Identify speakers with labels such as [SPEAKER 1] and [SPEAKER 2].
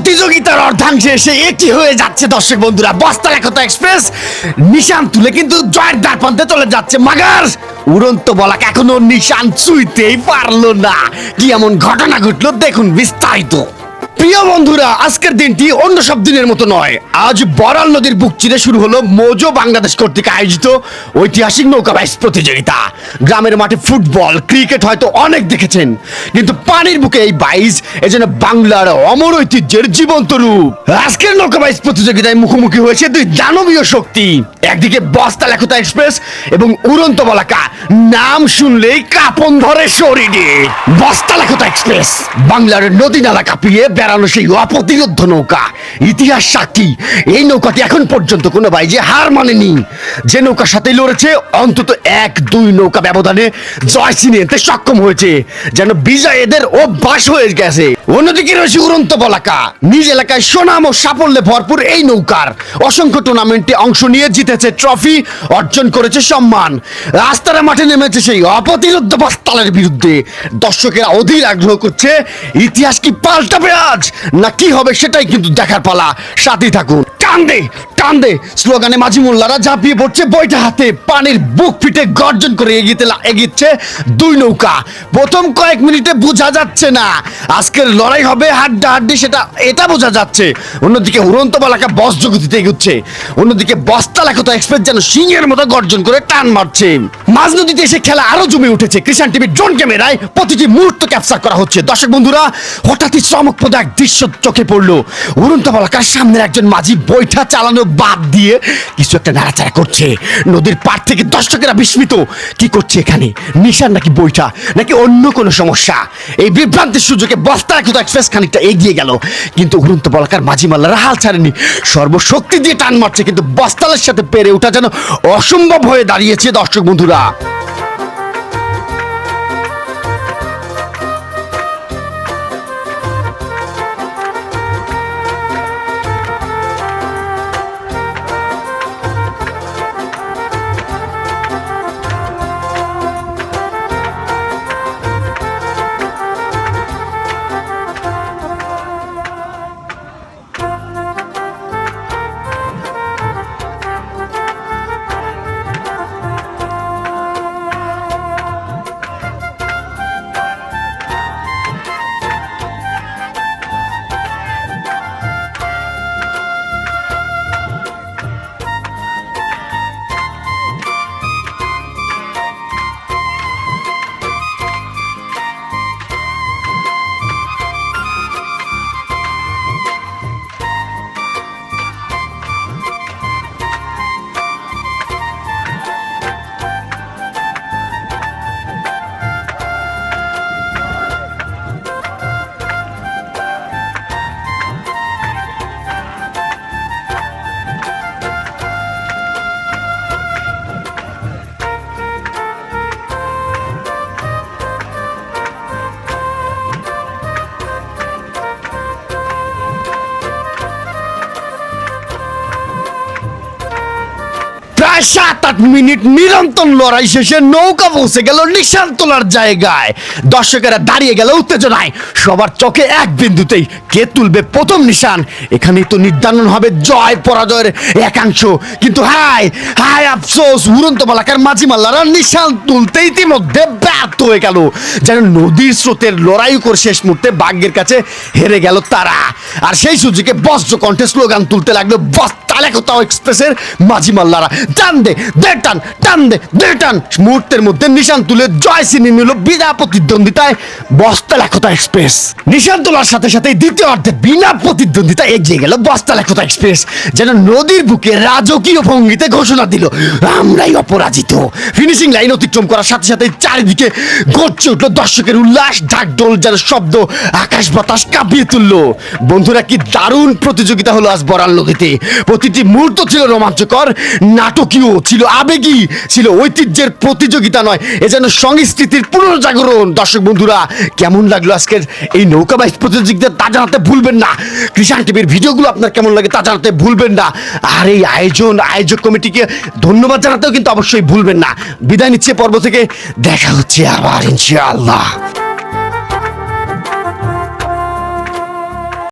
[SPEAKER 1] প্রতিযোগিতার অর্ধাংশে এসে একই হয়ে যাচ্ছে, দর্শক বন্ধুরা। বস্তা লেখত এক্সপ্রেস, নিশান তুলে কিন্তু জয়ের দ্বার প্রান্তে চলে যাচ্ছে। মাগার, উড়ন্ত বলাক এখনও নিশান চুইতেই পারল না। কি এমন ঘটনা ঘটলো? দেখুন বিস্তারিত। প্রিয় বন্ধুরা, আজকের দিনটি অন্য সব দিনের মতো নয়। আজ বরাল নদীর বুক চিরে শুরু হলো মোজো বাংলাদেশ কর্তৃক আয়োজিত ঐতিহাসিক নৌকা বাইচ প্রতিযোগিতা। গ্রামের মাঠে ফুটবল, ক্রিকেট হয়তো অনেক দেখেছেন, কিন্তু পানির বুকে এই বাইচ এজন্য বাংলার অমর ঐতিহ্যের জীবন্ত রূপ। আজকের নৌকা বাইচ প্রতিযোগিতায় মুখোমুখি হয়েছে দুই দানবীয় শক্তি, একদিকে বস্তা লেখতা এক্সপ্রেস এবং উড়ন্ত বলাকা নাম শুনলেই কাপন ধরে শরীরে বস্তা লেখতা এক্সপ্রেস। বাংলার নদী নালা কাঁপিয়ে বেড়ানো সেই অপ্রতিরোধ নৌকা। ইতিহাস সাক্ষী, এই নৌকাটি এখন পর্যন্ত কোনো বাইজে হার মানেনি। যে নৌকার সাথে লড়েছে, অন্তত এক, দুই নৌকা ব্যবধানে জয় ছিনিয়ে সক্ষম হয়েছে, যেন বিজয় এদের অভ্যাস হয়ে গেছে। অন্যদিকে রয়েছে উড়ন্ত বলাকা। নিজ এলাকায় সুনাম ও সাফল্যে ভরপুর এই নৌকার। অসংখ্য টুর্নামেন্টে অংশ নিয়ে জিতেছে ট্রফি অর্জন করেছে সম্মান। রাস্তার মাঠে নেমেছে সেই অপ্রতিরোধ বাস্তালের বিরুদ্ধে। দর্শকেরা অধীর আগ্রহ করছে, ইতিহাস কি পাল্টাবে আজ? না কি হবে সেটাই কিন্তু দেখার পালা। সাথে থাকুন। টান্দে স্লোগানে মাঝি মোল্লারা ঝাঁপিয়ে পড়ছে, বইটা হাতে। পানির বুক ফিটে গর্জন করে এগিয়ে এগিয়েছে দুই নৌকা। প্রথম কয়েক মিনিটে বোঝা যাচ্ছে না। আজকের লড়াই হবে হাড্ডা হাড্ডি সেটা এটা বোঝা যাচ্ছে। অন্যদিকে উড়ন্ত বালাকা বস জগতিতে এগুচ্ছে। অন্যদিকে বস্তা লেখতা এক্সপ্রেস যেন সিংহের মতো গর্জন করে টান মারছে। মাঝ নদীতে এসে খেলা আরও জমে উঠেছে। কৃষাণ টিভির ড্রোন ক্যামেরায় প্রতিটি মুহূর্ত ক্যাপচার করা হচ্ছে। দর্শক বন্ধুরা, হঠাৎই চমকপ্রদ এক দৃশ্য চোখে পড়ল। উড়ন্ত বালাকার সামনের একজন মাঝি বৈঠা চালানো বাদ দিয়ে কিছু একটা নাড়াচাড়া করছে। নদীর পাড় থেকে দর্শকেরা বিস্মিত কি করছে এখানে? নিশান নাকি বইটা? নাকি অন্য কোনো সমস্যা? এই বিভ্রান্তির সুযোগে বস্তা কিন্তু এক্সপ্রেস খানিকটা এগিয়ে গেল। কিন্তু উড়ন্ত বলাকার মাঝি মাল্লারা হাল ছাড়েনি। সর্বশক্তি দিয়ে টান মারছে, কিন্তু বস্তালের সাথে পেরে ওঠা যেন অসম্ভব হয়ে দাঁড়িয়েছে দর্শক বন্ধুরা। প্রায় সাত আট মিনিট নিরন্তর লড়াই শেষে নৌকা পৌঁছে গেল নিশান তোলার জায়গায়। দর্শকেরা দাঁড়িয়ে গেল উত্তেজনায়। সবার চোখে এক বিন্দুতেই কে তুলবে প্রথম নিশান? এখানেই তো নির্ধারণ হবে জয়, পরাজয়ের একাংশ। কিন্তু হায় হায় আফসোস, উড়ন্ত বালাকার মাঝি মাল্লারা নিশান তুলতে ইতিমধ্যে ব্যর্থ হয়ে গেল। যেন নদীর স্রোতের লড়াই করে শেষ মুহূর্তে ভাগ্যের কাছে হেরে গেল তারা। আর সেই সুযোগে বজ্র কণ্ঠে স্লোগান তুলতে লাগল বস তালেকতাও এক্সপ্রেসের মাঝি মাল্লারা টান দে টান টান দে টান। মুহূর্তের মধ্যে নিশান তুলে জয় নিল বিনা প্রতিদ্বন্দ্বিতায় বস্তা লেখতা এক্সপ্রেস। নিশান তোলার সাথে সাথে দ্বিতীয় অর্ধে বিনা প্রতিদ্বন্দ্বিতা এগিয়ে গেল বস্তা এক্সপ্রেস। যেন নদীর বুকে রাজকীয় ভঙ্গিতে ঘোষণা দিল আমরাই অপরাজিত। ফিনিশিং লাইন অতিক্রম করার সাথে সাথে চারিদিকে গড়ছে উঠল দর্শকের উল্লাস ঢাকঢোল যেন শব্দ আকাশ বাতাস কাঁপিয়ে তুললো। বন্ধুরা, কি দারুণ প্রতিযোগিতা হলো আজ বরাল নদীতে। প্রতিটি মুহূর্ত ছিল রোমাঞ্চকর, নাটকীয়, ছিল আবেগী, ছিল ঐতিহ্যের প্রতিযোগিতা নয়, এ যেন সংস্কৃতির পুনর্জাগরণ। দর্শক বন্ধুরা, কেমন লাগল আজকের এই নৌকা বাইচ প্রতিযোগিতা তা জানাতে ভুলবেন না। কৃষাণ টিভির ভিডিওগুলো আপনার কেমন লাগে তা জানাতে ভুলবেন না। আর এই আয়োজন, আয়োজক কমিটিকে ধন্যবাদ জানাতেও কিন্তু অবশ্যই ভুলবেন না। বিদায় নিচ্ছে পর্ব থেকে, দেখা হচ্ছে আবার ইনশাআল্লাহ